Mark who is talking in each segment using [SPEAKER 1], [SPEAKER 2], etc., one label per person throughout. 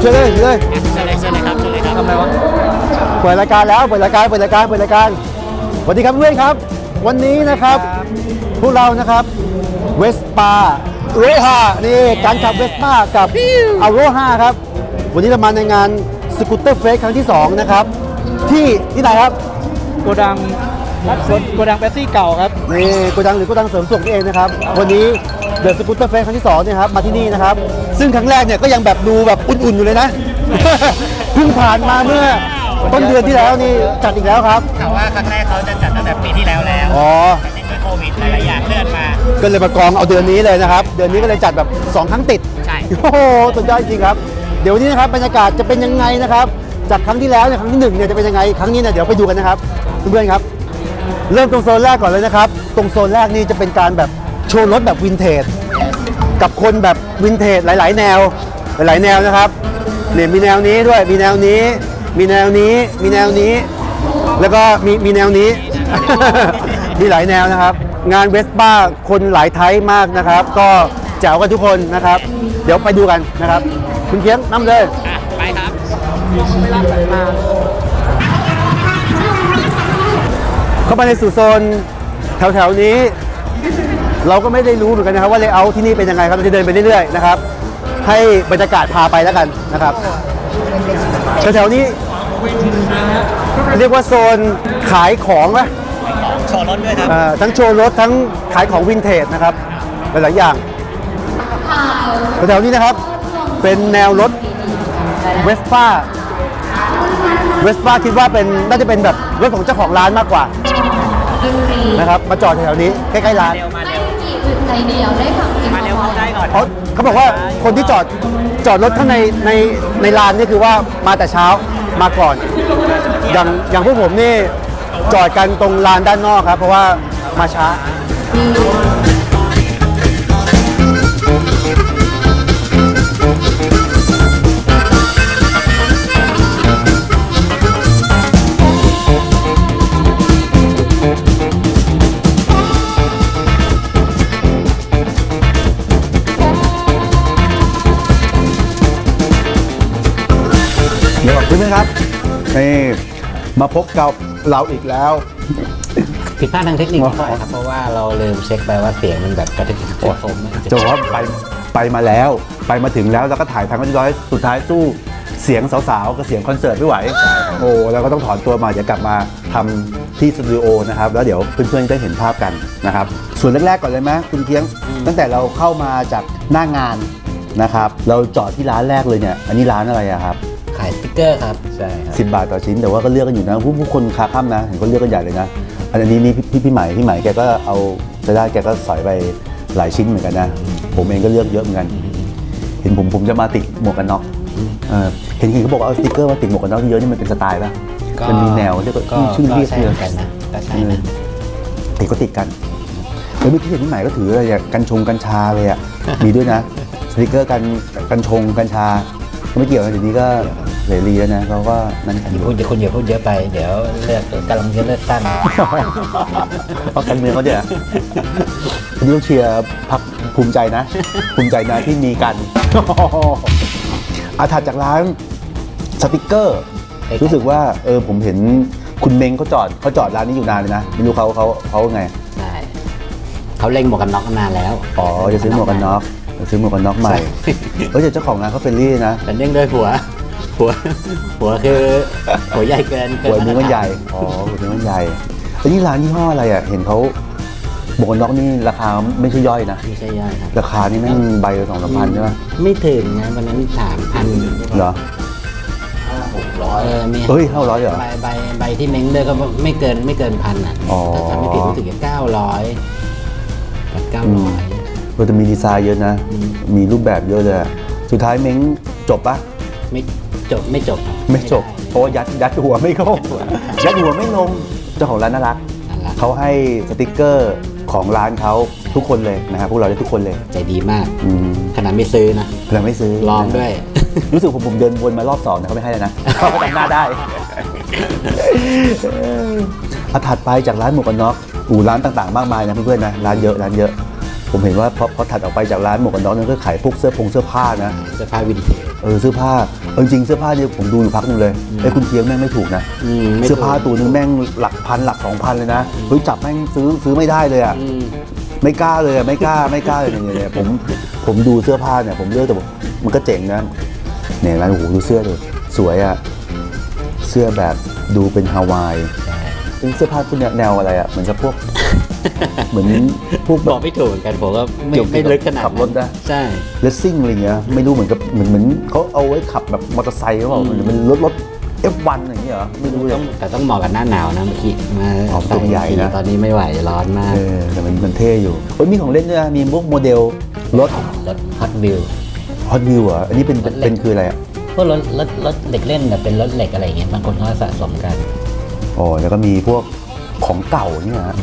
[SPEAKER 1] เชิญเลยเชิญเลย
[SPEAKER 2] เชิญเลยเชิญเลยครับเชิญเลยครับทำไมวะ
[SPEAKER 1] เปิดรายการแล้วเปิดรายการเปิดรายการเปิดรายการสวัสดีครับเพื่อนครับ วันนี้นะครับพวกเรานะครับเวสปาโรฮานี่การขับเวสป้ากับอโรฮาครับ วันนี้เรามาในงานสกูตเตอร์เฟสครั้งที่ 2 นะครับ ที่ที่ไหนครับ
[SPEAKER 3] โกดังโกดังแป๊บซี่เก่าครับ
[SPEAKER 1] นี่โกดังหรือโกดังเสริมสุขนี่เองนะครับ วันนี้เดอะสกูตเตอร์เฟสครั้งที่2เนี่ยครับมาที่นี่นะครับ ซึ่งครั้งแรกเนี่ยก็ยังแบบดูแบบอุ่นๆอยู่เลยนะ เพิ่งผ่านมาเมื่อต้นเดือนที่แล้วนี่จัดอีกแล้วครับ
[SPEAKER 2] ข่าวว่าครั้งแรกเขาจะจัดตั้งแต่ปีที่แล้วแล้ว
[SPEAKER 1] อ๋อ
[SPEAKER 2] แต่ติดด้วยโควิดหลายๆอย่างเลื่อนมา
[SPEAKER 1] ก็เลยมากองเอาเดือนนี้เลยนะครับ เดือนนี้ก็เลยจัดแบบ 2 ครั้งติด
[SPEAKER 2] ใช่
[SPEAKER 1] โอ้โหสุดยอดจริงครับ เดี๋ยววันนี้นะครับบรรยากาศจะเป็นยังไงนะครับ จากครั้งที่แล้วเนี่ยครั้งที่หนึ่งเนี่ยจะเป็นยังไง ครั้งนี้เนี่ยเดี๋ยวไปดูกันนะครับเพื่อนๆครับ เริ่มตรงโซนแรกก่อนเลยนะครับ ตรงโซนแรกนี่จะเป็นการแบบโชว์รถแบบวินเทจ กับคนแบบวินเทจหลาย ๆ แนว หลาย ๆ แนวนะครับเนี่ยมีแนวนี้ด้วยมีแนวนี้ มีแนวนี้มีแนวนี้ แล้วก็มีมีแนวนี้ มีหลายแนวนะครับ งานเวสป้าคนหลายไทป์มากนะครับ ก็แจ๋วกันทุกคนนะครับ เดี๋ยวไปดูกันนะครับ คุณเคียงนำเลย
[SPEAKER 2] อะไปครับ
[SPEAKER 1] เข้ามาในสู่โซนแถว ๆ นี้ เราก็ไม่ได้รู้เหมือนกันนะครับว่าเลเยอร์ที่นี่เป็นยังไงครับเราจะเดินไปเรื่อยๆนะครับให้บรรยากาศพาไปแล้วกันนะครับแถวๆนี้เรียกว่าโซนขายของไหม
[SPEAKER 2] โชว์รถด้วยครับ
[SPEAKER 1] เอ่อทั้งโชว์รถทั้งขายของวินเทจนะครับหลายๆอย่างแถวๆนี้นะครับเป็นแนวรถเวสป้าเวสป้าคิดว่าเป็นน่าจะเป็นแบบรถของเจ้าของร้านมากกว่านะครับมาจอดแถวๆนี้ใกล้ๆร้าน
[SPEAKER 4] ใจเดียวได้ฟังเพลง
[SPEAKER 2] มาเร็วเข้าได้ก่อน
[SPEAKER 1] เขาเขาบอกว่าคนที่จอดจอดรถข้างในในในลานนี่คือว่ามาแต่เช้ามาก่อน อย่างอย่างพวกผมนี่จอดกันตรงลานด้านนอกครับ เพราะว่ามาช้าเดี๋ยวก่อน เพื่อนๆครับนี่มาพบกับเราอีกแล้ว
[SPEAKER 5] ผิดพลาดทางเทคนิคนิดหน่อยครับเพราะว่าเราลืมเช็คไปว่าเสียงมันแบบกระทึกกระผม
[SPEAKER 1] จะบอกว่าไปไปมาแล้วไปมาถึงแล้วแล้วก็ถ่ายทางเรียบร้อยสุดท้ายสู้เสียงสาวๆกับเสียงคอนเสิร์ตไม่ไหว โอ้แล้วก็ต้องถอนตัวมาเดี๋ยวกลับมาทำที่สตูดิโอนะครับ แล้วเดี๋ยวเพื่อนๆได้เห็นภาพกันนะครับ ส่วนแรกๆก่อนเลยไหมคุณเคียง ตั้งแต่เราเข้ามาจากหน้างานนะครับ เราจอดที่ร้านแรกเลยเนี่ย อันนี้ร้านอะไรอะครับ
[SPEAKER 5] ขายสติ๊กเกอร์ครับ ใช่ครับ
[SPEAKER 1] สิบบาทต่อชิ้นแต่ว่าก็เลือกกันอยู่นะผู้ผู้คนคาค่ำนะเห็นเขาเลือกกันใหญ่เลยนะอันนี้นี่พี่พี่พี่ใหม่พี่ใหม่แกก็เอาจะได้แกก็สอยไปหลายชิ้นเหมือนกันนะ ผมเองก็เลือกเยอะเหมือนกัน เห็นผมผมจะมาติดหมวกกันน็อกเออเห็นเห็นเขาบอกว่าเอาสติกเกอร์มาติดหมวกกันน็อกเยอะนี่มันเป็นสไตล์ป่ะ
[SPEAKER 5] ก็
[SPEAKER 1] มันมีแนวเรียกว่า
[SPEAKER 5] ก็
[SPEAKER 1] ชื่อ
[SPEAKER 5] ก็
[SPEAKER 1] เรียก
[SPEAKER 5] ใช่
[SPEAKER 1] เรี
[SPEAKER 5] เห
[SPEAKER 1] ย
[SPEAKER 5] มือนกันนะก็ใช่นะ
[SPEAKER 1] ติดก็ติดกันแล้วเมื่อกี้เห็นพี่ใหม่ก็ถืออะไรอะกัญชงกัญชาเลยอะมีด้วยนะสติกเกอร์กันกัญชงกัญชาไม่เกี่ยวนะเดี๋ยวนี้ก็ เสรีแล้วนะเขาก็นั่นกันอ
[SPEAKER 5] อย่า
[SPEAKER 1] ยู่
[SPEAKER 5] พูดอย่าคุณอย่าพูดเยอะไป เดี๋ยวเลือกกำลังจะเลือกตั้ง
[SPEAKER 1] เพราะการเมืองเขาเนี่ยวันนี้ต้องเชียร์พรรคภูมิใจนะ ภูมิใจนะที่มีกันอาถัดจากร้านสติกเกอร์
[SPEAKER 5] ใช่ครับ
[SPEAKER 1] รู้สึกว่าเออผมเห็นคุณเมงเขาจอดเขาจอดร้านนี้อยู่นานเลยนะไม่รู้เขาเขาเขาไง
[SPEAKER 5] ใช่เขาเล็งหมวกกันน็อกนานแล้ว
[SPEAKER 1] อ๋อจะซื้อหมวกกันน็อกจะซื้อหมวกกันน็อกใหม่เออแต่เจ้าของร้านเขาเฟรนลี่นะ
[SPEAKER 5] แต่เนื่องด้วยหัว หัวหัวคือหัวใหญ่เกินเกิ
[SPEAKER 1] หัวมือมันใหญ่
[SPEAKER 5] มาตรฐ
[SPEAKER 1] อ๋อหัวมือมันใหญ่แล้วนี่ร้านยี่ห้ออะไรอะ เห็นเขาหมวกกันน็อกนี่ราคาไม่ใช่ย่อยนะ
[SPEAKER 5] ไม่ใช่ย่อยครับ
[SPEAKER 1] ราคานี่แม่งใบละสองสามพันใช่ไหม
[SPEAKER 5] ไม่ถึงนะวันนั้นสามพัน
[SPEAKER 1] เหรอ
[SPEAKER 5] เออมี
[SPEAKER 1] เฮ้ย500เหรอ
[SPEAKER 5] ใบใบใบที่เม้งด้วยก็ไม่เกินไม่เกินพันอะ
[SPEAKER 1] อ๋อ
[SPEAKER 5] แต่จำไม่ผิดรู้สึกจะเก้าร้อยกับเก้า
[SPEAKER 1] อื
[SPEAKER 5] ร้
[SPEAKER 1] ม
[SPEAKER 5] อย
[SPEAKER 1] เออแต่มีดีไซน์เยอะนะ มีรูปแบบเยอะเลยอะสุดท้ายเม้งจบปะ
[SPEAKER 5] ไม่ จบไม่จบ
[SPEAKER 1] ไม่จบ
[SPEAKER 5] ด้
[SPEAKER 1] เพราะว่ายัดยัดหัวไม่เข้ายัดหัวไม่ลงเจ้าของร้านน่ารัก
[SPEAKER 5] นั่นแหละ
[SPEAKER 1] เขาให้สติกเกอร์ของร้านเขาทุกคนเลยนะครับพวกเราได้ทุกคนเลย
[SPEAKER 5] ใจดีมาก
[SPEAKER 1] อืม
[SPEAKER 5] ขนาดไม่ซื้อนะ
[SPEAKER 1] เราไม่ซื้อ
[SPEAKER 5] ลองด้วย
[SPEAKER 1] รู้สึกผมผมเดินวนมารอบสองนะเขาไม่ให้แล้วนะเขาก็จำหน้าได้อาถัดไปจากร้านหมวกกันน็อกอูร้านต่างๆ มากมายนะเพื่อนๆนะร้านเยอะร้านเยอะ ผมเห็นว่าพอพอถัดออกไปจากร้านหมวกกันน็อกนั้นก็ขายพวกเสื้อผงเสื้อผ้านะ
[SPEAKER 5] เสื้อผ้าวินเทจ
[SPEAKER 1] เออเสื้อผ้าเออจริงๆเสื้อผ้าเนี่ยผมดูอยู่พักหนึงเลยไอ้ยคุณเทียงแม่งไม่ถูกนะ
[SPEAKER 5] อืมไม่ถูก
[SPEAKER 1] เสื้อผ้าตัวนึงแม่งหลักพันหลักสองพันเลยนะเฮ้ยจับแม่งซื้อซื้อไม่ได้เลยอะ
[SPEAKER 5] อืม
[SPEAKER 1] ไม่กล้าเลยอะไม่กล้าไม่กล้าเลยเนี่ยเนี่ยผมผมดูเสื้อผ้าเนี่ย ผมเลือกแต่ผมมันก็เจ๋งนะเนี่ยร้านโอ้โหดูเสื้อเลยสวยอะเสื้อแบบดูเป็นฮาวายเป็นเสื้อผ้าพวกเนี้ยแนวอะไรอะเหมือนกับพวก เหมือนพวก
[SPEAKER 5] บ
[SPEAKER 1] แบ
[SPEAKER 5] อบกไม่ถูกเหมือนกันผมก็ไม่
[SPEAKER 1] เกี่ยวกับ
[SPEAKER 5] ไม่ลึกขนาด
[SPEAKER 1] ขับรถนะ
[SPEAKER 5] ใช่
[SPEAKER 1] เลสซิ่งอะไรเงี้ยไม่รู้เหมือนกับเหมือนเหมือนเขาเอาไว้ขับแบบมอเตอร์ไซค์หรือเปล่า
[SPEAKER 5] อืม
[SPEAKER 1] เหมือนเป็นรถรถ F1 อย่างเงี้ยเหรอไม่รู้เลย
[SPEAKER 5] ต้องแต่ต้องเหมาะกับหน้าหนาวนะเมื่อกี้มา
[SPEAKER 1] อ๋อตัวใหญ่นะ
[SPEAKER 5] ตอนนี้ไม่ไหวร้อนมาก
[SPEAKER 1] เออแต่มันมันเท่อยู่เฮ้ยมีของเล่นด้วยนะมีพวกโมเดลรถ
[SPEAKER 5] รถฮอตวิว
[SPEAKER 1] ฮอตวิวเหรออันนี้เป็น
[SPEAKER 5] รถเล็ก
[SPEAKER 1] เป็นคืออะไรอะ
[SPEAKER 5] พวกรถรถรถเด็กเล่นแบบเป็นรถเหล็กอะไรอย่างเงี้ยบางคนเขาสะสมกัน
[SPEAKER 1] อ๋อแล้วก็มีพวกของเก่าเนี่ยฮะ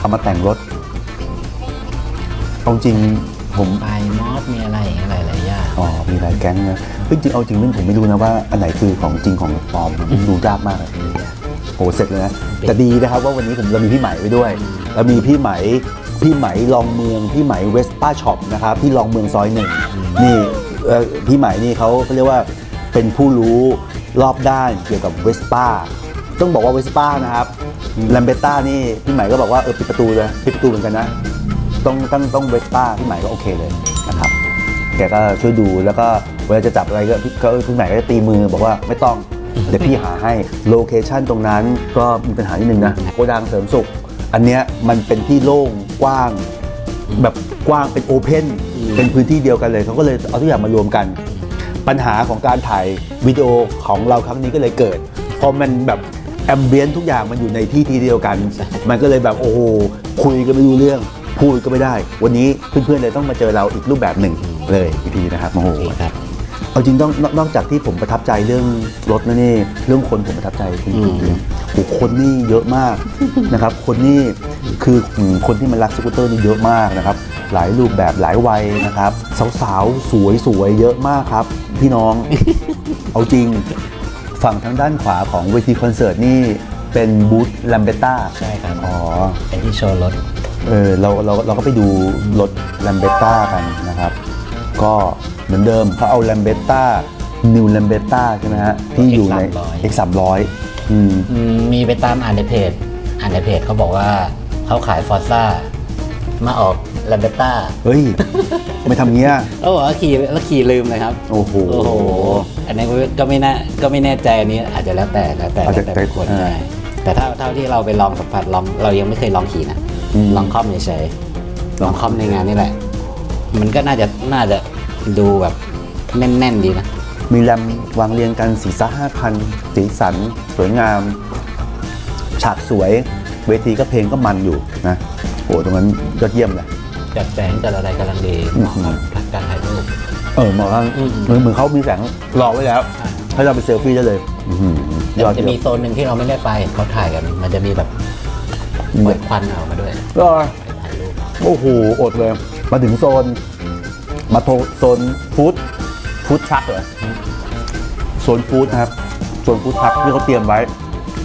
[SPEAKER 1] เอามาแต่งรถเอาจริงผม
[SPEAKER 5] ไฟมอสมีอะไรอย่างเงี้ยหลายๆอย่าง
[SPEAKER 1] อ๋อมีหลายแก๊งนะเฮ้ยจริงเอาจริงเรื่องผมไม่รู้นะว่าอันไหนคือของจริงของปลอมมันดูยากมากเลยโอ้เสร็จเลยนะแต่ดีนะครับว่าวันนี้ผมเรามีพี่ไหมไปด้วยเรามีพี่ไหมพี่ไหมลองเมืองพี่ไหมเวสป้าช็อปนะครับที่ลองเมืองซอยหนึ่งนี่เอ่อพี่ไหมนี่เขาเขาเรียกว่าเป็นผู้รู้รอบด้านเกี่ยวกับเวสป้า ต้องบอกว่าเวสป้านะครับแลมเบต้านี่พี่ใหม่ก็บอกว่าเออปิดประตูเลยปิดประตูเหมือนกันนะ ต้องต้องต้องเวสป้าพี่ใหม่ก็โอเคเลยนะครับแกก็ช่วยดูแล้วก็เวลาจะจับอะไรก็พี่ก็พี่ใหม่ก็จะตีมือบอกว่าไม่ต้องเดี๋ยวพี่หาให้โลเคชันตรงนั้นก็มีปัญหานิดนึงนะโกดังเสริมสุข อันเนี้ยมันเป็นที่โล่งกว้าง แบบกว้างเป็นโอเพนเป็นพื้นที่เดียวกันเลยเขาก็เลยเอาทุกอย่างมารวมกัน ปัญหาของการถ่ายวิดีโอของเราครั้งนี้ก็เลยเกิดเพราะมันแบบ แอมเบียนทุกอย่างมันอยู่ในที่ที่เดียวกัน มันก็เลยแบบโอ้โหคุยก็ไม่รู้เรื่อง พูดก็ไม่ได้ วันนี้เพื่อนๆเลยต้องมาเจอเราอีกรูปแบบหนึ่งเลยอีกทีนะครับโอ้โห
[SPEAKER 5] โอเคครับ
[SPEAKER 1] เอาจริงต้องนอกนอกจากที่ผมประทับใจเรื่องรถนะนี่เรื่องคนผมประทับใจคุณ
[SPEAKER 5] อืม
[SPEAKER 1] โอ้โหคนนี่เยอะมากนะครับ คนนี่คืออืมคนที่มันรักสกูตเตอร์นี่เยอะมากนะครับ หลายรูปแบบหลายวัยนะครับ สาวๆ สวยๆ เยอะมากครับ พี่น้อง เอาจริง ฝั่งทางด้านขวาของเวทีคอนเสิร์ตนี่เป็นบูธลัมเบต้า
[SPEAKER 5] ใช่ครับ
[SPEAKER 1] อ๋อ
[SPEAKER 5] เป็นที่โชว์รถ
[SPEAKER 1] เออเราเราเราก็ไปดูรถ l ลมเบต้ากันนะครับ ก็เหมือนเดิมเขาเอา l ลมเบต้า New l a m b e t t a ใช่ไหมฮะที่อยู่ใน
[SPEAKER 5] X300
[SPEAKER 1] X 3 0 0อืม
[SPEAKER 5] อืมมีไปตามอ่านในเพจอ่านในเพจเขาบอกว่าเขาขายฟอร์ซ่ามาออกแลมเบต้า
[SPEAKER 1] เฮ้ย ไม่ทำเงี้ย
[SPEAKER 5] เขาบอกว่าขี่แล้วขี่ลืมเลยครับ
[SPEAKER 1] โอ้โห
[SPEAKER 5] โอ้โหอันนี้ก็ไม่น่าก็ไม่แน่ใจอันนี้อาจจะแล้วแต่แล้วแต่
[SPEAKER 1] อาจจะ
[SPEAKER 5] แล้วแต่บุคคล
[SPEAKER 1] อ่า
[SPEAKER 5] ใช่แต่ถ้าเท่าที่เราไปลองสัมผัสลองเรายังไม่เคยลองขี่นะ
[SPEAKER 1] อืม
[SPEAKER 5] ลองคอมเฉยๆลองคอมในงานนี่แหละ มันก็น่าจะน่าจะดูแบบแน่นๆดีนะ
[SPEAKER 1] มีแรมวางเรียงกันสีซ่าห้าคัน สีสัน สวยงาม ฉากสวย เวทีก็เพลงก็มันอยู่นะโอ้ตรงนั้นยอดเยี่ยมเลย
[SPEAKER 5] จัดแสงจัดอะไรกำลังดีเหมาะกับการถ่ายรูป
[SPEAKER 1] เออเหมาะกับ
[SPEAKER 5] อืม
[SPEAKER 1] เหมือนเหมือนเขามีแสงรอไว้แล้ว
[SPEAKER 5] อ่า
[SPEAKER 1] ให้เราไปเซลฟี่ได้เลยอื้อหือ
[SPEAKER 5] แต่
[SPEAKER 1] ยอ
[SPEAKER 5] มั
[SPEAKER 1] ด
[SPEAKER 5] นจะ
[SPEAKER 1] เยี่
[SPEAKER 5] มี
[SPEAKER 1] ยม
[SPEAKER 5] โซนหนึ่งที่เราไม่ได้ไปเขาถ่ายกัน มันจะมีแบบปล่อยควันออกมาด้วย
[SPEAKER 1] ก็
[SPEAKER 5] ไปถ่ายรูป
[SPEAKER 1] โอ้โหอดเลย มาถึงโซน มาโทโซนฟู้ดฟู้ดทรัคเหรอโซนฟู้ดนะครับโซนฟู้ดทรัคที่เขาเตรียมไว้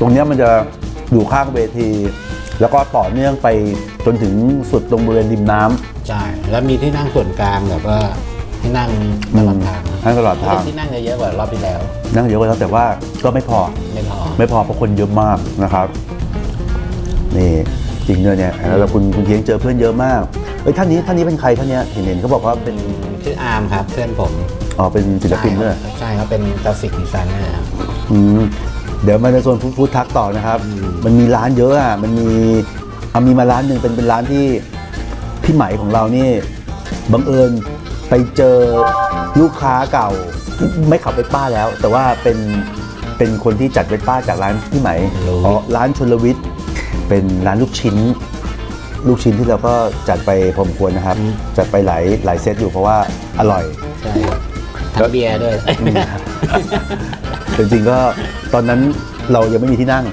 [SPEAKER 1] ตรงเนี้ยมันจะอยู่ข้างเวที แล้วก็ต่อเนื่องไปจนถึงสุดตรงบริเวณริมน้ำ
[SPEAKER 5] ใช่แล้วมีที่นั่งส่วนกลางแบบว่า ที่นั่งตลอดทาง
[SPEAKER 1] นั่งตลอดทาง
[SPEAKER 5] ที่นั่งจะเยอะกว่ารอบที่แล้ว
[SPEAKER 1] นั่งเยอะกว่าแล้วแต่ว่าก็ไม่พอ
[SPEAKER 5] ไม่พอ
[SPEAKER 1] ไม่พอเพราะคนเยอะมากนะครับ นี่จริงด้วยเนี่ยแล้วคุณคุณเทียงเจอเพื่อนเยอะมากเอ้ยท่านนี้ท่านนี้เป็นใครท่านเนี้ยเห็นเห็นเขาบอกว่าเป็น
[SPEAKER 5] ชื่ออาร์มครับเพื่อนผม
[SPEAKER 1] อ๋อเป็นศิลปินด้วย
[SPEAKER 5] ใช่ครับใช่เขาเป็นกราฟิกดีไซเนอร์ครับ
[SPEAKER 1] อืมเดี๋ยวมาในโซนฟู้ดฟู้ดทักต่อนะครับ มันมีร้านเยอะอะมันมีเอามีมาร้านหนึ่งเป็นเป็นร้านที่พี่ไหมของเรานี่บังเอิญ ไปเจอลูกค้าเก่า ไม่ขับเวสป้าแล้ว แต่ว่าเป็นเป็นคนที่จัดเวสป้าจากร้านพี่ไหมอ๋อร้านชนลวิทย์เป็นร้านลูกชิ้น ลูกชิ้นที่เราก็จัดไปพอสมควรนะครับ จัดไปหลายหลายเซตอยู่เพราะว่าอร่อย
[SPEAKER 5] ใช่ครับทั้งเบียร์ด้วย
[SPEAKER 1] จริงๆก็ตอนนั้นเรายังไม่มีที่นั่ง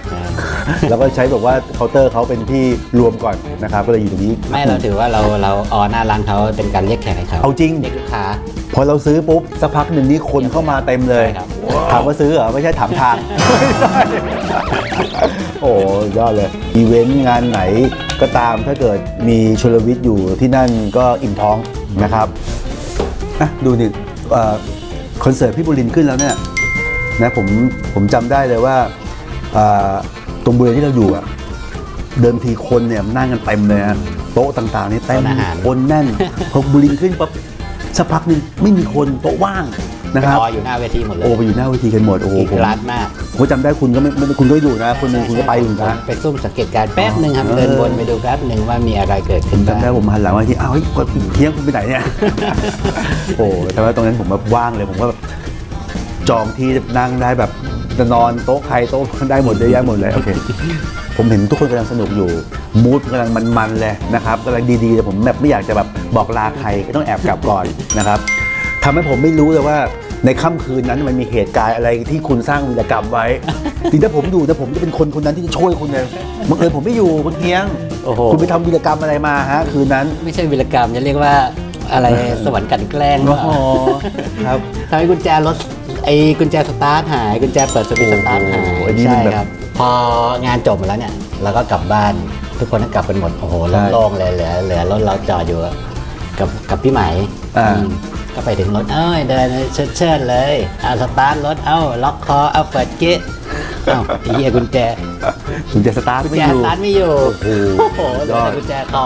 [SPEAKER 1] แล้วก็ใช้แบบว่าเคาน์เตอร์เขาเป็นที่รวมก่อนนะครับก็เลยอยู่ตรงนี้
[SPEAKER 5] ไม่เราถือว่าเราเราออหน้าร้านเขาเป็นการเรียกแขกให้เขา
[SPEAKER 1] เอาจริง
[SPEAKER 5] เรียกลูกค้า
[SPEAKER 1] พอเราซื้อปุ๊บสักพักหนึ่งนี่คนเข้ามาเต็มเลย
[SPEAKER 5] ใช่ครับ
[SPEAKER 1] ถามว่าซื้อเหรอ ไม่ใช่ถามทางไม่ใช่โอ้ยอดเลย อีเวนต์งานไหนก็ตามถ้าเกิดมีชลวิทย์อยู่ที่นั่นก็อิ่มท้องนะครับอะดูดิเอ่อคอนเสิร์ตพี่บุรินทร์ขึ้นแล้วเนี่ยนะผมผมจำได้เลยว่าอ่า ตรงบริเวณที่เราอยู่อะเดิมทีคนเนี่ยนั่งกันเต็มเลยฮะโต๊ะต่างๆนี่เต็ม
[SPEAKER 5] โต๊ะอาหาร
[SPEAKER 1] คนแน่นพอบุรินทร์ขึ้นปั๊บสักพักหนึ่งไม่มีคนโต๊ะว่างนะครับ
[SPEAKER 5] รออยู่หน้าเวทีหมดเลย
[SPEAKER 1] โอ้ไปอยู่หน้าเวทีกันหมดโอ้โห
[SPEAKER 5] อีก
[SPEAKER 1] ผม
[SPEAKER 5] ร้านมาก
[SPEAKER 1] ผมก็จำได้คุณก็ไม่ไม่คุณก็อยู่นะคนหนึ่งคุณก็ไปอยู่นะ
[SPEAKER 5] ไปซุ่มสังเกตการณ์แป๊บหนึ่งครับ
[SPEAKER 1] เออ
[SPEAKER 5] เดินวนไปดูแป๊บหนึ่งว่ามีอะไรเกิดขึ้นบ้าง
[SPEAKER 1] จำได้ผมหันหลังมาที่อ้าวเฮ้ยเที่ยงคุณไปไหนเนี่ย โอ้แต่ว่าตรงนั้นผมแบบว่างเลยผมก็แบบจองที่นั่งได้แบบ จะนอนโต๊ะใครโต๊ะมันได้หมดเยอะแยะหมดเลยโอเคผมเห็นทุกคนกำลังสนุกอยู่มูดกำลังมันๆเลยนะครับกำลังดีๆแต่ผมแบบไม่อยากจะแบบบอกลาใครก็ต้องแอบกลับก่อนนะครับทำให้ผมไม่รู้เลยว่าในค่ำคืนนั้นมันมีเหตุการณ์อะไรที่คุณสร้างวีรกรรมไว้จริงถ้าผมอยู่นะผมจะเป็นคนคนนั้นที่จะช่วยคุณเลยบังเอิญผมไม่อยู่คุณเพียง
[SPEAKER 5] โอ้โห
[SPEAKER 1] คุณไปทำวีรกรรมอะไรมาฮะคืนนั้น
[SPEAKER 5] ไม่ใช่วิรกรรมจะเรียกว่าอะไรสวรรค์กลันแกล้ง
[SPEAKER 1] อ๋อครับ
[SPEAKER 5] ทำให้กุญแจรถ ไอ้กุญแจสตาร์ทหายกุญแจเปิดสวิตช์สตาร์ทหาย
[SPEAKER 1] โอ้โหอันนี้มัน
[SPEAKER 5] ใช่
[SPEAKER 1] แบบ
[SPEAKER 5] ครับพองานจบหมดแล้วเนี่ยเราก็กลับบ้านทุกคนก็กลับกันหมดโอ้โห
[SPEAKER 1] ใช่
[SPEAKER 5] โล่งๆเลยเหลือเหลือรถเราจอดอยู่กับกับพี่ไหม
[SPEAKER 1] อ่า
[SPEAKER 5] อืมก็ไปถึงรถเอ้ยเดินเชิดเชิดๆเลยเอาสตาร์ทรถเอ้าล็อกคอเอาเปิดเก๊ะเอ้าไอ้เหี้ยกุญแจ
[SPEAKER 1] คุณจะสตาร์ท
[SPEAKER 5] กุญ
[SPEAKER 1] ไม่
[SPEAKER 5] แจ
[SPEAKER 1] อยู่
[SPEAKER 5] สตาร์ทไม่อยู่
[SPEAKER 1] โอ้โห
[SPEAKER 5] โอ้โหเหลื
[SPEAKER 1] ย
[SPEAKER 5] อ
[SPEAKER 1] อด
[SPEAKER 5] แต่กุญแจคอ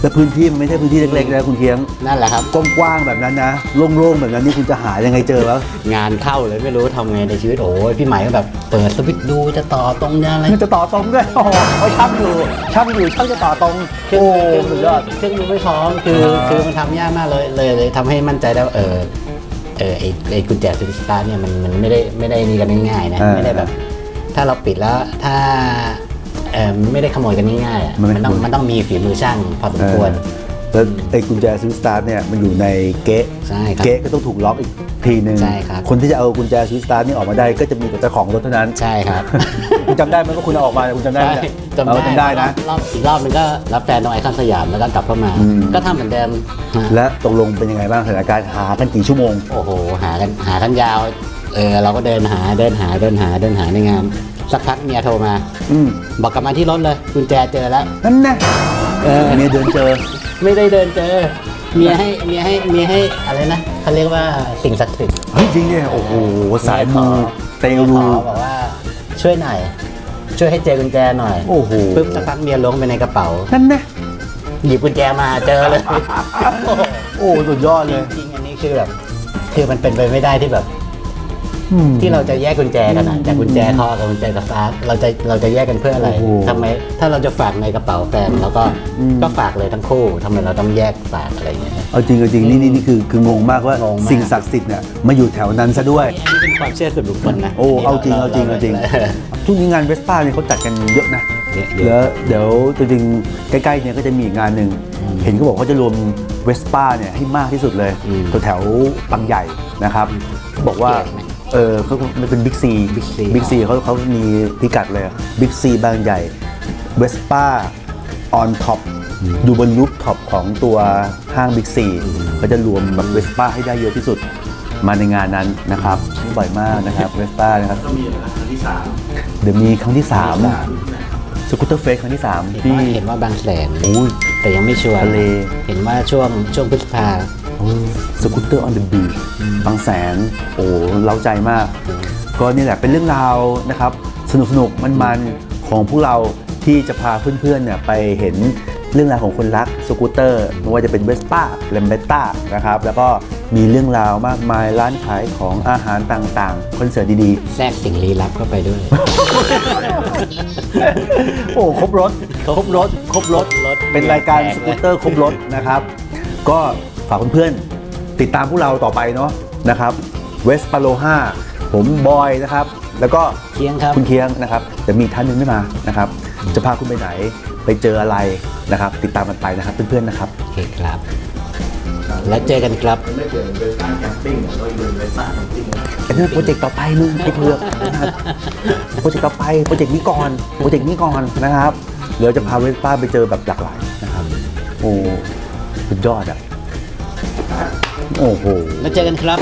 [SPEAKER 1] แล้วพื้นที่มันไม่ใช่พื้นที่เล็กๆนะคุณเคียง
[SPEAKER 5] นั่นแหละครับ
[SPEAKER 1] กว้างๆแบบนั้นนะโล่งๆแบบนั้นนี่คุณจะหายังไงเจอวะ
[SPEAKER 5] งานเข้าเลยไม่รู้ทำไงในชีวิตโอ้ยพี่ใหม่ก็แบบเปิดสวิตช์ดูจะต่อตรงจะอะไร
[SPEAKER 1] มันจะต่อตรงด้วยโอ้โหเขาช่างอยู่ช่างอยู่ช่างจะต่อตรง
[SPEAKER 5] เครื่อง
[SPEAKER 1] โอ้
[SPEAKER 5] เครื่อง
[SPEAKER 1] สุดยอด
[SPEAKER 5] เครื่องมือไม่พร้อมคือ
[SPEAKER 1] อ่า
[SPEAKER 5] คือมันทำยากมากเลยเลยเลยทำให้มั่นใจได้ว่าเออเออไอไอกุญแจสวิตช์สตาร์ทเนี่ยมันมันไม่ได้ไม่ได้นี่กันง่ายๆนะไม่ได้แบบ ถ้าเราปิดแล้วถ้า เออไม่ได้ขโมยกันง่ายๆอะ
[SPEAKER 1] มันไม่
[SPEAKER 5] มันต้อง
[SPEAKER 1] ขโมย
[SPEAKER 5] มันต้องมีฝีมือช่างพอสมควร
[SPEAKER 1] แล้วไอ้กุญแจสวิตช์สตาร์ทเนี่ยมันอยู่ในเก๊ะ
[SPEAKER 5] ใช่ครับ
[SPEAKER 1] เก๊ะก็ต้องถูกล็อกอีกทีหนึ่ง
[SPEAKER 5] ใช่ครับ
[SPEAKER 1] คนที่จะเอากุญแจสวิตช์สตาร์ทนี่ออกมาได้ก็จะมีแต่เจ้าของรถเท่านั้น
[SPEAKER 5] ใช่ครับ
[SPEAKER 1] คุณจำได้ไหมว่าคุณเอาออกมาคุณจำได้ไหม
[SPEAKER 5] ใช่
[SPEAKER 1] เออจำได้นะ
[SPEAKER 5] รอบอีกรอบหนึงก็รับแฟนตรงไอคอนสยามแล้วก็กลับเข้ามา
[SPEAKER 1] อืม
[SPEAKER 5] ก็ทำเหมือนเดิมฮะ
[SPEAKER 1] และตกลงเป็นยังไงบ้างสถานการณ์หากันกี่ชั่วโมง
[SPEAKER 5] โอ้โห หากันหากันยาวเออเราก็เดินหาเดินหาเดินหาเดินหาในงาน สักพักเมียโทรมา
[SPEAKER 1] อืม
[SPEAKER 5] บอกกลับมาที่รถเลยกุญแจเจอแล้ว
[SPEAKER 1] นั่นนะ
[SPEAKER 5] เออ
[SPEAKER 1] เมียเดินเจอ
[SPEAKER 5] ไม่ได้เดินเจอ เมียให้เมียให้เมียให้อะไรนะเขาเรียกว่าสิ่งศักดิ์สิทธิ์
[SPEAKER 1] เฮ้ยจริงเนี่ยโอ้โหสายมูเต
[SPEAKER 5] เมีย
[SPEAKER 1] รู
[SPEAKER 5] ขอบอกว่าช่วยหน่อยช่วยให้เจอกุญแจหน่อย
[SPEAKER 1] โอ้โห
[SPEAKER 5] ปุ๊บสักพักเมียล้วงไปในกระเป๋า
[SPEAKER 1] นั่นนะ
[SPEAKER 5] หยิบกุญแจมาเจอเลย
[SPEAKER 1] โอ้สุดยอดเลย
[SPEAKER 5] จริงๆอันนี้คือแบบ คือมันเป็นไปไม่ได้ที่แบบ
[SPEAKER 1] อืม
[SPEAKER 5] ที่เราจะแยกกุญแจกันอะจากกุญแจคอกับกุญแจสตาร์ทเราจะเราจะแยกกันเพื่ออะไร
[SPEAKER 1] โอ้โห
[SPEAKER 5] ทำไมถ้าเราจะฝากในกระเป๋าแฟนแล้วก็
[SPEAKER 1] อืม
[SPEAKER 5] ก็ฝากเลยทั้งคู่ทำไมเราต้องแยกฝากอะไรอย่างเงี้ย
[SPEAKER 1] เอาจริงเอาจริงนี่นี่นี่คือคืองงมากว่าง
[SPEAKER 5] งมาก
[SPEAKER 1] สิ่งศักดิ์สิทธิ์เนี่ยมาอยู่แถวนั้นซะด้วย
[SPEAKER 5] อันนี้เป็นความเชื่อส่วนบุคคลนะ
[SPEAKER 1] โอ้เอาจริงเอาจริงเอาจริงทุกนี้งานเวสป้าเนี่ยเขาจัดกันเยอะนะ
[SPEAKER 5] เยอะเยอะ
[SPEAKER 1] แล้วเดี๋ยวจริงๆใกล้ๆเนี่ยก็จะมีอีกงานหนึ่งเห็นเขาบอกเขาจะรวมเวสป้าเนี่ยให้มากที่สุดเลย
[SPEAKER 5] อืม
[SPEAKER 1] แถวๆบางใหญ่นะครับเขาบอกว่า
[SPEAKER 5] เกตไหม
[SPEAKER 1] เออเขามันเป็นบิ๊กซี
[SPEAKER 5] Big C
[SPEAKER 1] บิ๊กซีเขาเขามีพิกัดเลยบิ๊กซีบางใหญ่เวสป้าออนท็อปดูบนรูปท็อปของตัวห้างบิ๊กซีก็จะรวมแบบเวสป้าให้ได้เยอะที่สุดมาในงานนั้นนะครับบ่อยมากนะครับเวสป้านะครับเดี๋ยวมีครั้งที่สามสกูตเตอร์เฟสครั้งที่สาม
[SPEAKER 5] เห็น
[SPEAKER 1] ที่
[SPEAKER 5] ว่าเห็นว่าบางแสน
[SPEAKER 1] โอ้ย
[SPEAKER 5] แต่ยังไม่ชัวร์
[SPEAKER 1] ทะเล
[SPEAKER 5] เห็นว่าช่วงช่วงพฤษภา
[SPEAKER 1] สกูตเตอร์ออนเดอะบีชบางแสน โอ้เล้าใจมาก ก็นี่แหละเป็นเรื่องราวนะครับ สนุกสนุกมันมันๆของพวกเราที่จะพาเพื่อนๆเนี่ยไปเห็นเรื่องราวของคนรักสกูตเตอร์ไม่ว่าจะเป็นเวสป้าเลมเบต้านะครับ แล้วก็มีเรื่องราวมากมายร้านขายของอาหารต่างๆ คอนเสิร์ตดี
[SPEAKER 5] แทรกสิ่งลี้ลับเข้าไปด้วย
[SPEAKER 1] ๆ โอ้ครบรถครบรถครบรถ
[SPEAKER 5] รถ
[SPEAKER 1] เป็นรายการ
[SPEAKER 5] แปลก
[SPEAKER 1] สกูตเตอร์ครบรถนะครับ ก็ ฝากเพื่อนๆติดตามพวกเราต่อไปเนาะนะครับเวสปาโล5ผมบอยนะครับ แล้วก็
[SPEAKER 5] เคียงครับ
[SPEAKER 1] คุณเคียงนะครับแต่มีอีกท่านหนึงไม่มานะครับ จะพาคุณไปไหนไปเจออะไรนะครับ ติดตามกันไปนะครับเพื่อนๆนะครับ
[SPEAKER 5] โอเคครับ แล้วเจอกันครับ
[SPEAKER 1] อันนั้นโปรเจกต์ต่อไปมึงไอ้เพือกนะครับโปรเจกต์ต่อไปโปรเจกต์นี้ก่อนโปรเจกต์นี้ก่อนนะครับเดี๋ยวจะพาเวสป้าไปเจอแบบหลากหลายนะครับโอ้สุดยอดอะ โอ้โห
[SPEAKER 5] แล้วเจอกันครับ